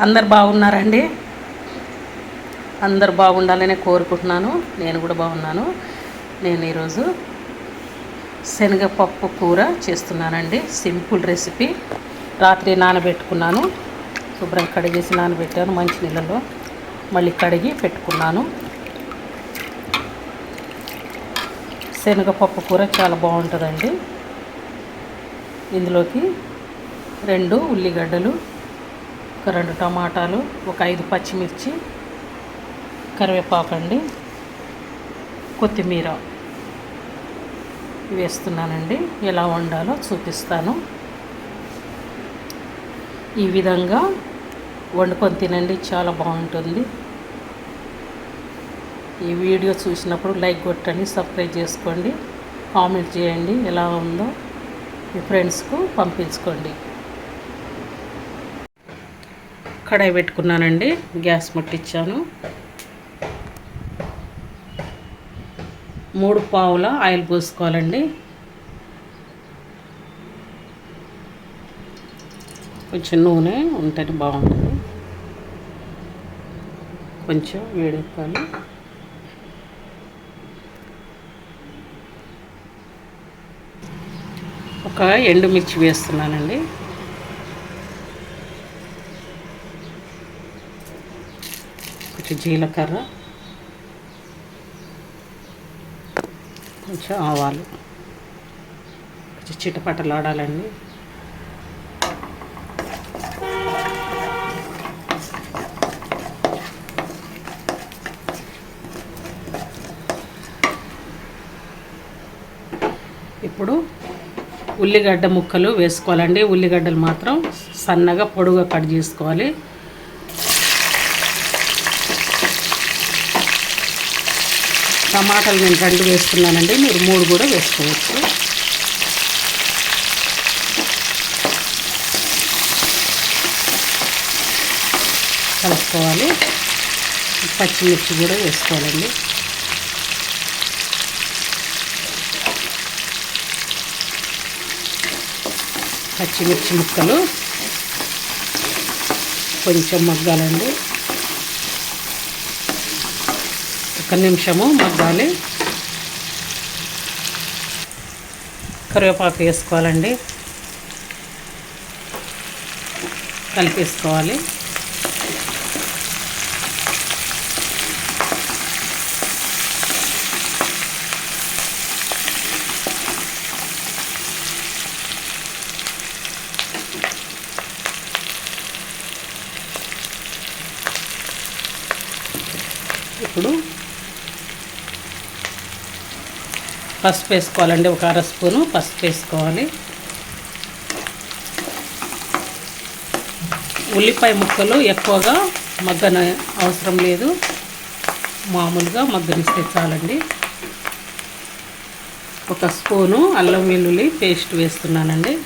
అందరు బాగున్నారండి? అందరు బాగుండాలని కోరుకుంటున్నాను. నేను కూడా బాగున్నాను. నేను ఈరోజు శనగపప్పు కూర చేస్తున్నానండి. Simple recipe. రాత్రి నానబెట్టుకున్నాను. శుభ్రం కడిగేసి నానబెట్టాను మంచి నీళ్ళలో. మళ్ళీ కడిగి పెట్టుకున్నాను. శనగపప్పు కూర చాలా బాగుంటుందండి. ఇందులోకి రెండు ఉల్లిగడ్డలు ఒక రెండు టమాటాలు ఒక ఐదు పచ్చిమిర్చి కరివేపాకు అండి కొత్తిమీర వేస్తున్నానండి. ఎలా వండాలో చూపిస్తాను. ఈ విధంగా వండుకొని తినండి చాలా బాగుంటుంది. ఈ వీడియో చూసినప్పుడు లైక్ కొట్టండి సబ్స్క్రైబ్ చేసుకోండి కామెంట్ చేయండి ఎలా ఉందో మీ ఫ్రెండ్స్కు పంపించుకోండి. కడాయి పెట్టుకున్నానండి. గ్యాస్ ముట్టించాను మూడు పావుల ఆయిల్ పోసుకోవాలండి. కొంచెం నూనె ఉంటేనే బాగుంటుంది. కొంచెం వేడెక్కాలి. ఒక ఎండుమిర్చి వేస్తున్నానండి. కొంచెం జీలకర్ర కొంచెం ఆవాలు కొంచెం చిటపటలాడాలండి. ఇప్పుడు ఉల్లిగడ్డ ముక్కలు వేసుకోవాలండి. ఉల్లిగడ్డలు మాత్రం సన్నగా పొడుగా కట్ చేసుకోవాలి. టమాటాలు నేను రెండు వేస్తున్నానండి మీరు మూడు కూడా వేసుకోవచ్చు. కలుపుకోవాలి. పచ్చిమిర్చి కూడా వేసుకోవాలండి. పచ్చిమిర్చి ముక్కలు కొంచెం మగ్గాలండి. ఒక నిమిషము మగ్గాలి. కరివేపాకు వేసుకోవాలండి. కలిపేసుకోవాలి. ఇప్పుడు పసుపు వేసుకోవాలండి ఒక అర స్పూను పసుపు వేసుకోవాలి. ఉల్లిపాయ ముక్కలు ఎక్కువగా మగ్గన అవసరం లేదు. మామూలుగా మగ్గనిస్తే చాలండి. ఒక స్పూను అల్లం వెల్లుల్లి పేస్ట్ వేస్తున్నానండి.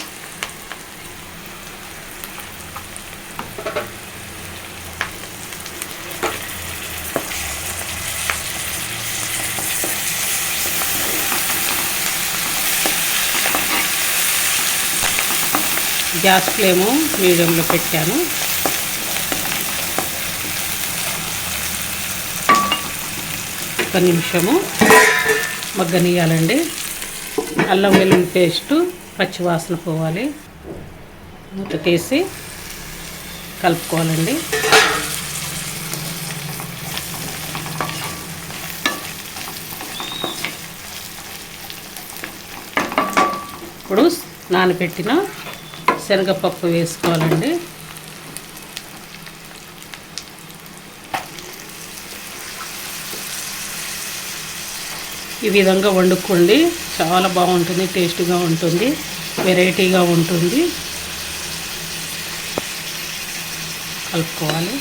గ్యాస్ ఫ్లేము మీడియంలో పెట్టాను. ఒక నిమిషము మగ్గనియాలండి అల్లం వెల్లుల్లి పేస్టు పచ్చివాసన పోవాలి. మూత తీసి కలుపుకోవాలండి. ఇప్పుడు నానబెట్టిన శనగపప్పు వేసుకోవాలండి. ఈ విధంగా వండుకోండి. చాలా బాగుంటుంది టేస్ట్గా ఉంటుంది వెరైటీగా ఉంటుంది. కలుపుకోవాలి.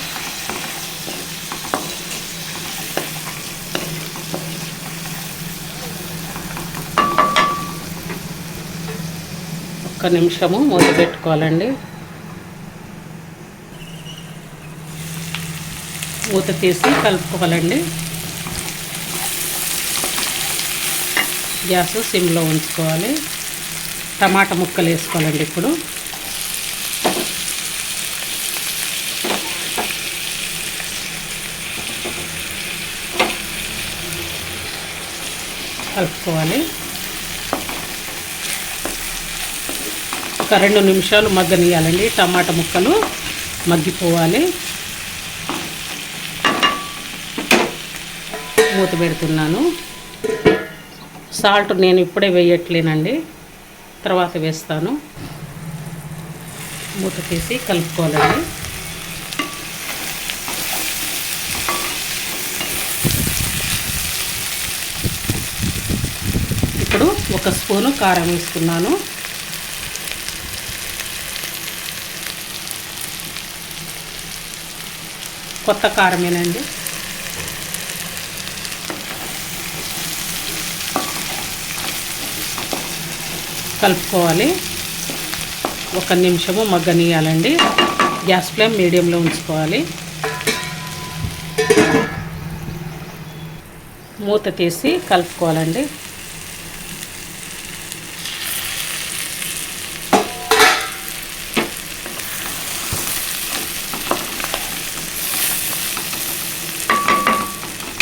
ఒక్క నిమిషము మూత పెట్టుకోవాలండి మూత తీసి కలుపుకోవాలండి. గ్యాస్ సిమ్లో ఉంచుకోవాలి. టమాటా ముక్కలు వేసుకోవాలండి ఇప్పుడు. కలుపుకోవాలి. ఒక రెండు నిమిషాలు మగ్గనియాలండి టమాటా ముక్కలు మగ్గిపోవాలి. మూత పెడుతున్నాను. సాల్ట్ నేను ఇప్పుడే వేయట్లేనండి. తర్వాత వేస్తాను. మూత తీసి కలుపుకోవాలండి. ఇప్పుడు ఒక స్పూను కారం వేసుకున్నాను కొత్త కారమేనండి కలుపుకోవాలి. ఒక నిమిషము మగ్గనియాలండి గ్యాస్ ఫ్లేమ్ మీడియంలో ఉంచుకోవాలి. మూత తీసి కలుపుకోవాలండి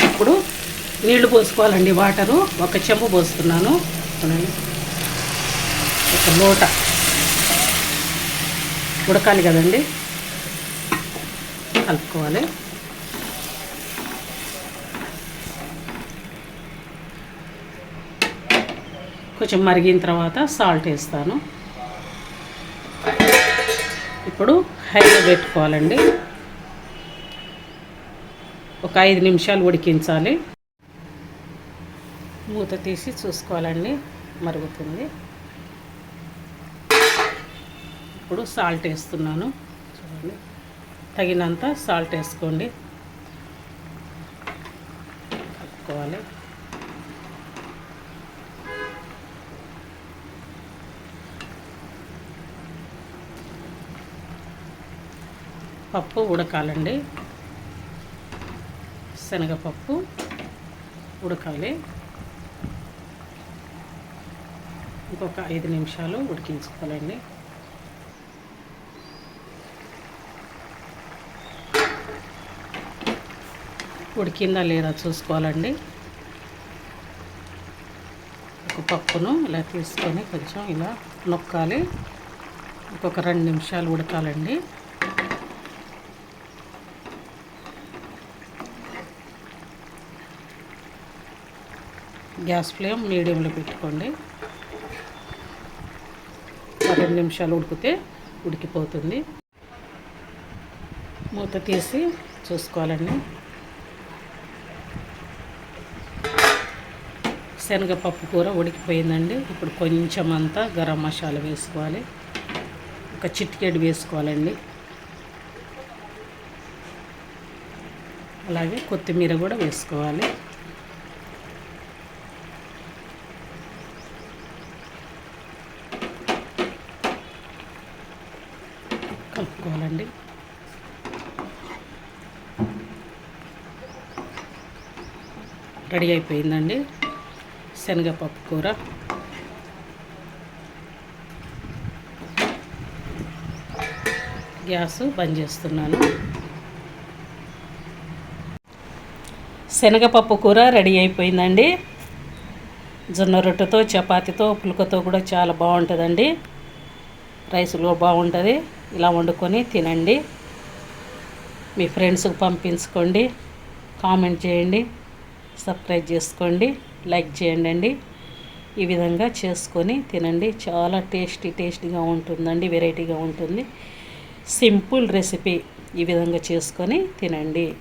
ఇప్పుడు నీళ్ళు పోసుకోవాలండి వాటరు. ఒక చెంబు పోస్తున్నాను. ఒక లోట. ఉడకాలి కదండి. కలుపుకోవాలి. కొంచెం మరిగిన తర్వాత సాల్ట్ వేస్తాను. ఇప్పుడు హైలో పెట్టుకోవాలండి. ఒక ఐదు నిమిషాలు ఉడికించాలి. మూత తీసి చూసుకోవాలండి మరుగుతుంది. ఇప్పుడు సాల్ట్ వేస్తున్నాను చూడండి. తగినంత సాల్ట్ వేసుకోండి. కలుపుకోవాలి. పప్పు ఉడకాలండి. శనగపప్పు ఉడకాలి. ఇంకొక ఐదు నిమిషాలు ఉడికించుకోవాలండి. ఉడికిందా లేదా చూసుకోవాలండి. ఒక పప్పును ఇలా తీసుకొని కొంచెం ఇలా నొక్కాలి. ఇంకొక రెండు నిమిషాలు ఉడకాలండి. గ్యాస్ ఫ్లేమ్ మీడియంలో పెట్టుకోండి. రెండు నిమిషాలు ఉడికితే ఉడికిపోతుంది. మూత తీసి చూసుకోవాలండి. శనగపప్పు కూర ఉడికిపోయిందండి. ఇప్పుడు కొంచెం అంతా గరం మసాలా వేసుకోవాలి. ఒక చిటికెడు వేసుకోవాలండి. అలాగే కొత్తిమీర కూడా వేసుకోవాలి. కలుపుకోవాలండి రెడీ అయిపోయిందండి. శనగపప్పు కూర. గ్యాస్ బంద్ చేస్తున్నాను. శనగపప్పు కూర రెడీ అయిపోయిందండి. జొన్న రొట్టెతో చపాతీతో పులకతో కూడా చాలా బాగుంటుందండి. రైస్లో బాగుంటుంది. ఇలా వండుకొని తినండి. మీ ఫ్రెండ్స్కి పంపించుకోండి. కామెంట్ చేయండి. సబ్స్క్రైబ్ చేసుకోండి. లైక్ చేయండి అండి ఈ విధంగా చేసుకొని తినండి. చాలా టేస్టీ టేస్టీగా ఉంటుందండి వెరైటీగా ఉంటుంది. సింపుల్ రెసిపీ ఈ విధంగా చేసుకొని తినండి.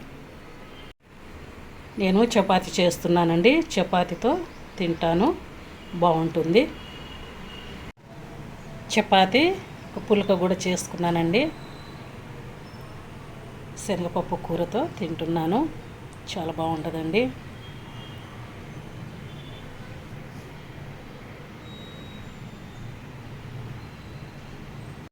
నేను చపాతి చేస్తున్నానండి. చపాతీతో తింటాను. బాగుంటుంది. చపాతి పులక కూడా చేసుకున్నానండి. శనగపప్పు కూరతో తింటున్నాను. చాలా బాగుంటుందండి.